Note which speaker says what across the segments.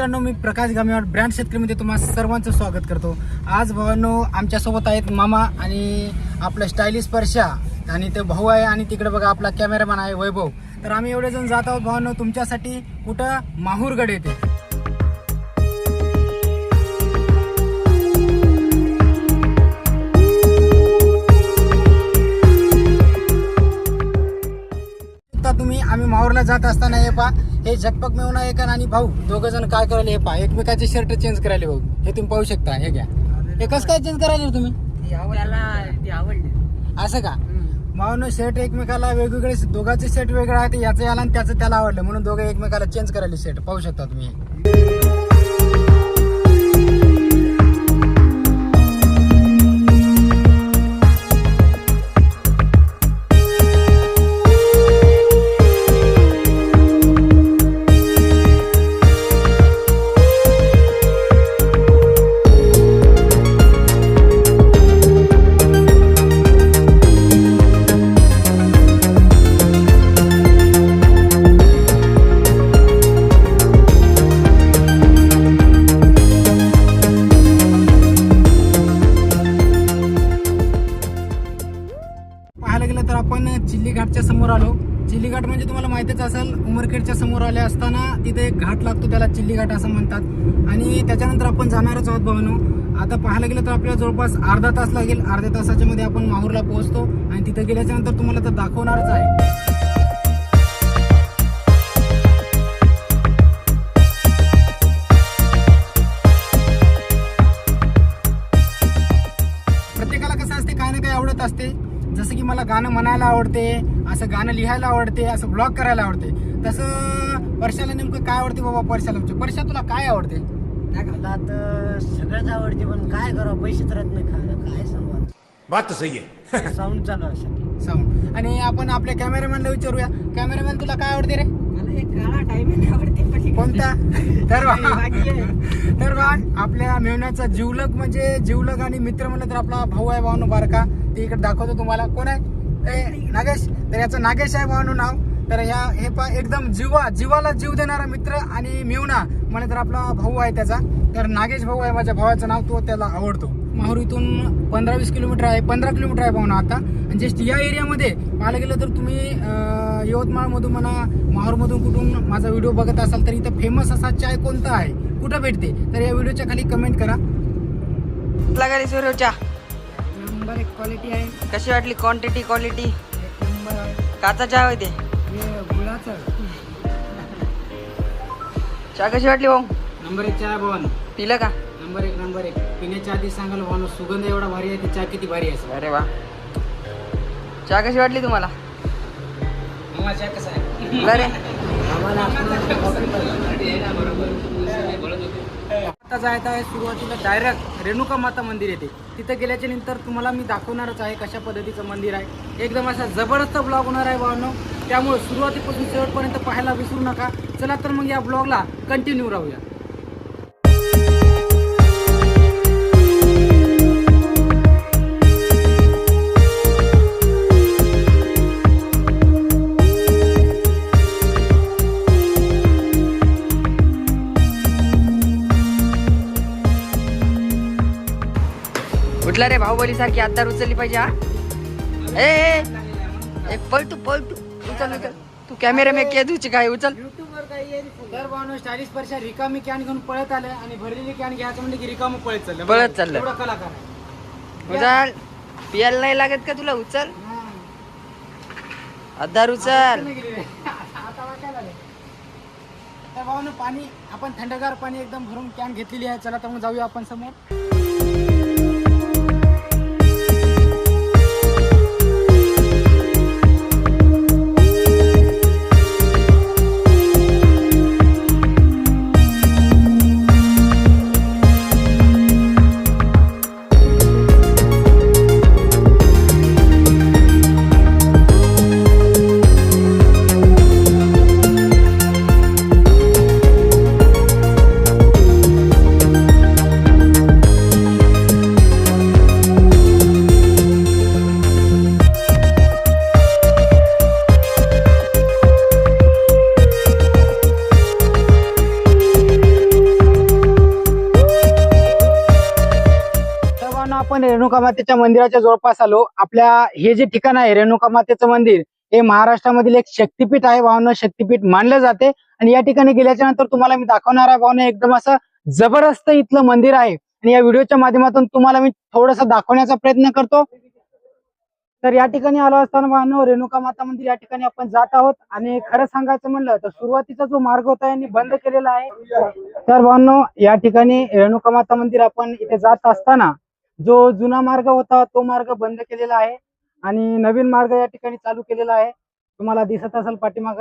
Speaker 1: मित्रांनो मी प्रकाश गामेवाड ब्रँड शेतकरीमध्ये तुम्हाला सर्वांचं स्वागत करतो. आज भावांनो आमच्यासोबत आहेत मामा आणि आपलं स्टायलिश स्पर्शा आणि ते भाऊ आहे आणि तिकडे बघा आपला कॅमेरामॅन आहे वैभव. तर आम्ही एवढे जण जात आहोत भावांनो तुमच्यासाठी कुठं? माहूरगड येते तुम्ही आम्ही माहूरला जात असताना हे पा हे झटपक मिळून एक आणि भाऊ दोघ जण काय करायला? हे पा एकमेकाचे शर्ट चेंज करायला भाऊ. हे तुम्ही पाहू शकता हे घ्या. हे कसं काय चेंज करायला रे तुम्ही? असं का? मावनं शर्ट एकमेकाला वेगवेगळे दोघांचे शर्ट वेगळं आहे ते याचं याला आणि त्याचं त्याला आवडलं. म्हणून दोघं एकमेकाला चेंज करायला शर्ट पाहू शकता तुम्ही. मार्केटच्या समोर आले असताना तिथे एक घाट लागतो त्याला चिल्ली घाट असं म्हणतात. आणि त्याच्यानंतर आपण जाणारच आहोत भावनो. आता पाहायला गेलं तर आपल्याला जवळपास अर्धा तास लागेल. अर्ध्या तासाच्या मध्ये आपण माहूरला पोहोचतो आणि तिथे गेल्याच्यानंतर तुम्हाला तर दाखवणारच आहे. प्रत्येकाला कसं असते काय ना काय आवडत असते. जसं की मला गाणं म्हणायला आवडते असं गाणं लिहायला आवडते असं ब्लॉग करायला आवडते. तसं वर्षाला नेमकं काय आवडते बाबा वर्षाला वर्षा तुला काय आवडते?
Speaker 2: मला तर सगळंच आवडते पण काय करावं? पैसे तर येत नाही खायला काय सांगू?
Speaker 3: बात तो सही है
Speaker 2: साऊंड चालू आहे
Speaker 1: साऊंड आणि आपण आपल्या कॅमेरामॅनला विचारूया. कॅमेरामॅन तुला काय आवडते रे?
Speaker 2: मला एक काळा टायमिंग आवडते पण
Speaker 1: कोणता? तर
Speaker 2: बाकी आहे.
Speaker 1: तर बा आपल्या मेवण्याचा जीवलग म्हणजे जीवलग आणि मित्र म्हणलं तर आपला भाऊ आहे भावनो बारका. ते इकडे दाखवतो तुम्हाला. कोण आहे? ए नागेश. तर याचं नागेश आहे भावनो नाव. तर ह्या हे पा एकदम जीवा जीवाला जीव देणारा मित्र आणि मिवना म्हणजे तर आपला भाऊ आहे त्याचा. तर नागेश भाऊ आहे माझ्या भावाचं नाव तो त्याला आवडतो. माहूर इथून पंधरा वीस किलोमीटर आहे पंधरा किलोमीटर आहे भावना आता. आणि जस्ट या एरियामध्ये पाहायला गेलं तर तुम्ही यवतमाळमधून म्हणा माहूरमधून कुठून माझा व्हिडिओ बघत असाल तर इथं फेमस असा चाय कोणता आहे? कुठं भेटते? तर या व्हिडिओच्या खाली कमेंट करा.
Speaker 4: सूर्यच्या
Speaker 1: नंबर एक क्वालिटी आहे.
Speaker 4: कशी वाटली? क्वांटिटी क्वालिटी काचा चहा होते चहा कशी वाटली भाऊ?
Speaker 1: नंबर एक चहा भवन.
Speaker 4: पिलं का?
Speaker 1: नंबर एक नंबर एक. पिण्याच्या आधी सांगाल भावना सुगंध एवढा भारी आहे की चहा किती भारी आहे
Speaker 4: अरे वा. चहा कशी वाटली तुम्हाला?
Speaker 1: मला चहा कसा आहे?
Speaker 4: बरे.
Speaker 1: आता जायचं आहे सुरुवातीला डायरेक्ट रेणुका माता मंदिर येते. तिथं गेल्याच्यानंतर तुम्हाला मी दाखवणारच आहे कशा पद्धतीचं मंदिर आहे. एकदम असा जबरदस्त ब्लॉग होणार आहे भावनो. त्यामुळे सुरुवातीपासून शेवटपर्यंत पाहायला विसरू नका. चला तर मग या ब्लॉगला कंटिन्यू राहूया.
Speaker 4: उठला रे बाहुबली सारखी आत्ता उचलली पाहिजे हा? ए, ए पळतू पळतू उचल उचल. तू कॅमेरा मे केदूची काय उचल.
Speaker 1: युट्यूबवर काही रिकामी कॅन घेऊन पळत आले आणि भरलेली कॅन घ्यायचं म्हणजे की रिकाम पळत चाललं.
Speaker 4: पळत चाललं.
Speaker 1: एवढा कलाकार आहे.
Speaker 4: उचल. पियाला नाही लागत का तुला? उचल. अद्दार उचल.
Speaker 1: आता पाणी आपण थंडगार पाणी एकदम भरून कॅन घेतलेली आहे. चला तर मग जाऊया आपण समोर. आपण रेणुका मातेच्या मंदिराच्या जवळपास आलो. आपल्या हे जे ठिकाण आहे रेणुका मातेचं मंदिर हे महाराष्ट्रामधील एक शक्तिपीठ आहे. भावना शक्तिपीठ मानलं जाते. आणि या ठिकाणी गेल्याच्यानंतर तुम्हाला मी दाखवणार आहे भावना एकदम असं जबरदस्त इथलं मंदिर आहे. आणि या व्हिडिओच्या माध्यमातून तुम्हाला मी थोडस दाखवण्याचा प्रयत्न करतो. तर या ठिकाणी आलो असताना भावनो रेणुका माता मंदिर या ठिकाणी आपण जात आहोत. आणि खरं सांगायचं म्हणलं तर सुरुवातीचा जो मार्ग होता यांनी बंद केलेला आहे. तर भावनो या ठिकाणी रेणुका माता मंदिर आपण इथे जात असताना जो जुना मार्ग होता तो मार्ग बंद केलेला आहे आणि नवीन मार्ग या ठिकाणी चालू केलेला आहे. तुम्हाला दिसत असेल पाठीमाग.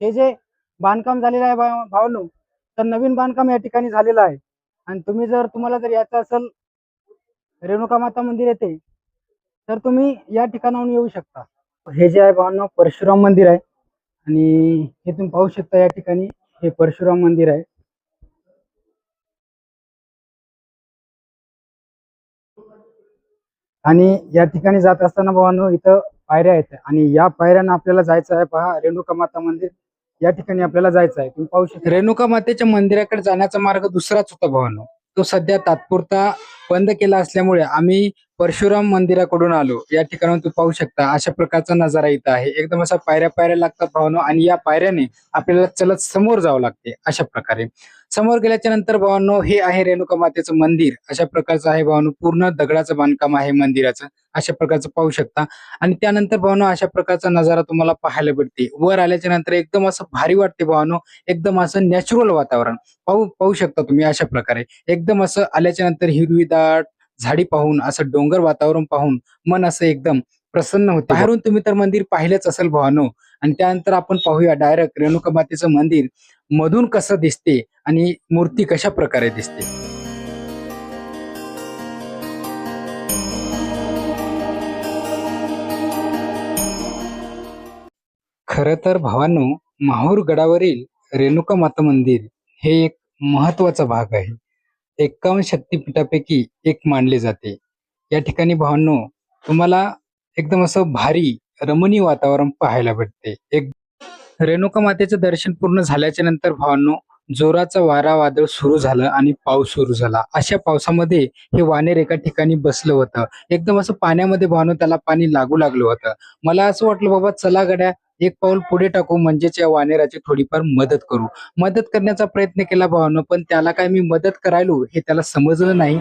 Speaker 1: हे जे बांधकाम झालेलं आहे भावनो तर नवीन बांधकाम या ठिकाणी झालेलं आहे. आणि तुम्ही जर तुम्हाला जर यायचं असेल रेणुका माता मंदिर येते तर तुम्ही या ठिकाणाहून येऊ शकता. हे जे आहे भावनो परशुराम मंदिर आहे. आणि हे तुम्ही पाहू शकता या ठिकाणी हे परशुराम मंदिर आहे. आणि या ठिकाणी जात असताना भावानो इथं पायऱ्या आहेत. आणि या पायऱ्यानं आपल्याला जायचं आहे पहा रेणुका माता मंदिर. या ठिकाणी आपल्याला जायचं आहे. तुम्ही पाहू शकता. रेणुका मातेच्या मंदिराकडे जाण्याचा मार्ग दुसराच होता भावानो. तो सध्या तात्पुरता बंद केला असल्यामुळे आम्ही परशुराम मंदिराकडून आलो. या ठिकाणाहून तू पाहू शकता अशा प्रकारचा नजारा इथं आहे. एकदम असा पायऱ्या पायऱ्या लागतात भावानो. आणि या पायऱ्याने आपल्याला चलत समोर जावं लागते अशा प्रकारे. समोर गेल्याच्यानंतर भावांनो हे आहे रेणुका मातेचं मंदिर. अशा प्रकारचं आहे भावांनो पूर्ण दगडाचं बांधकाम आहे मंदिराचं. अशा प्रकारचं पाहू शकता. आणि त्यानंतर भावांनो अशा प्रकारचा नजारा तुम्हाला पाहायला भेटते. वर आल्याच्यानंतर एकदम असं भारी वाटते भावांनो. एकदम असं नॅचरल वातावरण. पाहू पाहू शकता तुम्ही अशा प्रकारे. एकदम असं आल्याच्यानंतर हिरवीदाट झाडी पाहून असं डोंगर वातावरण पाहून मन असं एकदम प्रसन्न होते. बाहेरून तुम्ही तर मंदिर पाहिलंच असेल भावानो. आणि त्यानंतर आपण पाहूया डायरेक्ट रेणुका मातेचं मंदिर. मधून कसं दिसते? आणि मूर्ती कशा प्रकारे दिसते? खर तर भावांनो माहूर गडावरील रेणुका माता मंदिर हे एक महत्त्वाचा भाग आहे. एक्कावन्न शक्तिपीठापैकी एक मानले जाते. या ठिकाणी भावांनो तुम्हाला एकदम असं भारी रमणीय वातावरण पाहायला भेटते. एक रेणुका मातेचं दर्शन पूर्ण झाल्याच्यानंतर भावांनो जोराचा वारा वादळ सुरू झालं आणि पाऊस सुरू झाला. अशा पावसामध्ये हे वानेर एका ठिकाणी बसलं होतं. एकदम असं पाण्यामध्ये भावांनो त्याला पाणी लागू लागलं होतं. मला असं वाटलं बाबा चला गड्या एक पाऊल पुढे टाकू म्हणजेच या वानेराची थोडीफार मदत करू. मदत करण्याचा प्रयत्न केला भावानं पण त्याला काय मी मदत करायलो हे त्याला समजलं नाही.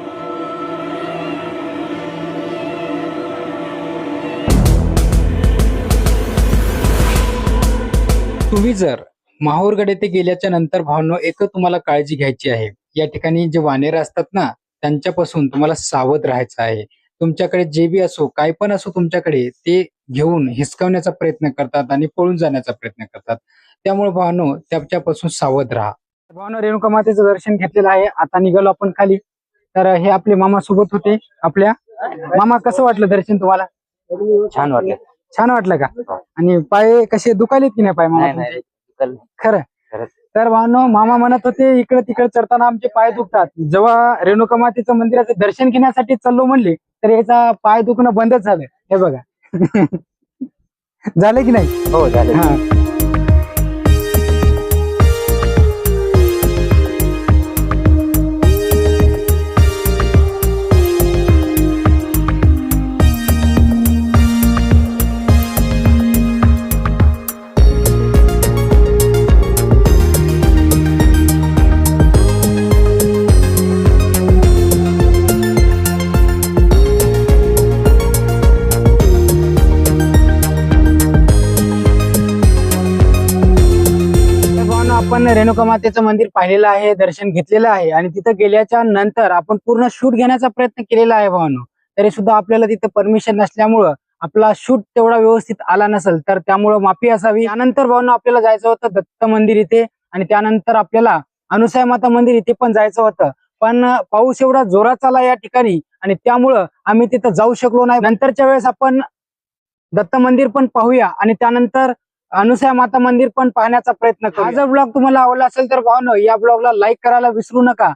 Speaker 1: तुम्ही जर माहूरगड येथे गेल्याच्यानंतर भावनो एक तुम्हाला काळजी घ्यायची आहे. या ठिकाणी जे वानेर असतात ना त्यांच्यापासून तुम्हाला सावध राहायचं आहे. तुमच्याकडे जे बी असो काय पण असो तुमच्याकडे ते घेऊन हिसकावण्याचा प्रयत्न करतात आणि पळून जाण्याचा प्रयत्न करतात. त्यामुळे भावनो त्याच्यापासून सावध राहा. भावनो रेणुका मातेचं दर्शन घेतलेलं आहे. आता निघालो आपण खाली. तर हे आपले मामा सोबत होते आपल्या. मामा कसं वाटलं दर्शन तुम्हाला?
Speaker 2: छान वाटलं.
Speaker 1: छान वाटलं का? आणि पाय कसे दुखालेत की नाही पाय मामा खरं. तर भावनो मामा म्हणत होते इकडे तिकडे चढताना आमचे पाय दुखतात. जेव्हा रेणुका मातेचं मंदिराचं दर्शन घेण्यासाठी चाललो म्हणले तर याचा पाय दुखणं बंदच झालं. हे बघा. झालं की नाही?
Speaker 2: हो झालं.
Speaker 1: रेणुका मातेचं मंदिर पाहिलेलं आहे दर्शन घेतलेलं आहे आणि तिथं गेल्याच्यानंतर आपण पूर्ण शूट घेण्याचा प्रयत्न केलेला आहे भावानो. तरी सुद्धा आपल्याला तिथं परमिशन नसल्यामुळं आपला शूट तेवढा व्यवस्थित आला नसेल तर त्यामुळं माफी असावी. त्यानंतर भावांनो आपल्याला जायचं होतं दत्त मंदिर इथे आणि त्यानंतर आपल्याला अनुसाई माता मंदिर इथे पण जायचं होतं. पण पाऊस एवढा जोरात आला या ठिकाणी आणि त्यामुळं आम्ही तिथं जाऊ शकलो नाही. नंतरच्या वेळेस आपण दत्त मंदिर पण पाहूया आणि त्यानंतर अनुसया माता मंदिर पण पाहण्याचा प्रयत्न करा जर ब्लॉग तुम्हाला आवडला असेल तर भावनो या ब्लॉगला लाईक करायला विसरू नका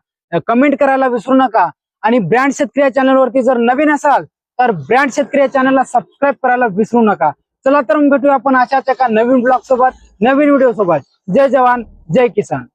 Speaker 1: कमेंट करायला विसरू नका. आणि ब्रँड शेतकरी चॅनल वरती जर नवीन असाल तर ब्रँड शेतकरी चॅनलला सबस्क्राईब करायला विसरू नका. चला तर मग भेटूया आपण अशाच एका नवीन ब्लॉग सोबत नवीन व्हिडिओ सोबत. जय जवान जय किसान.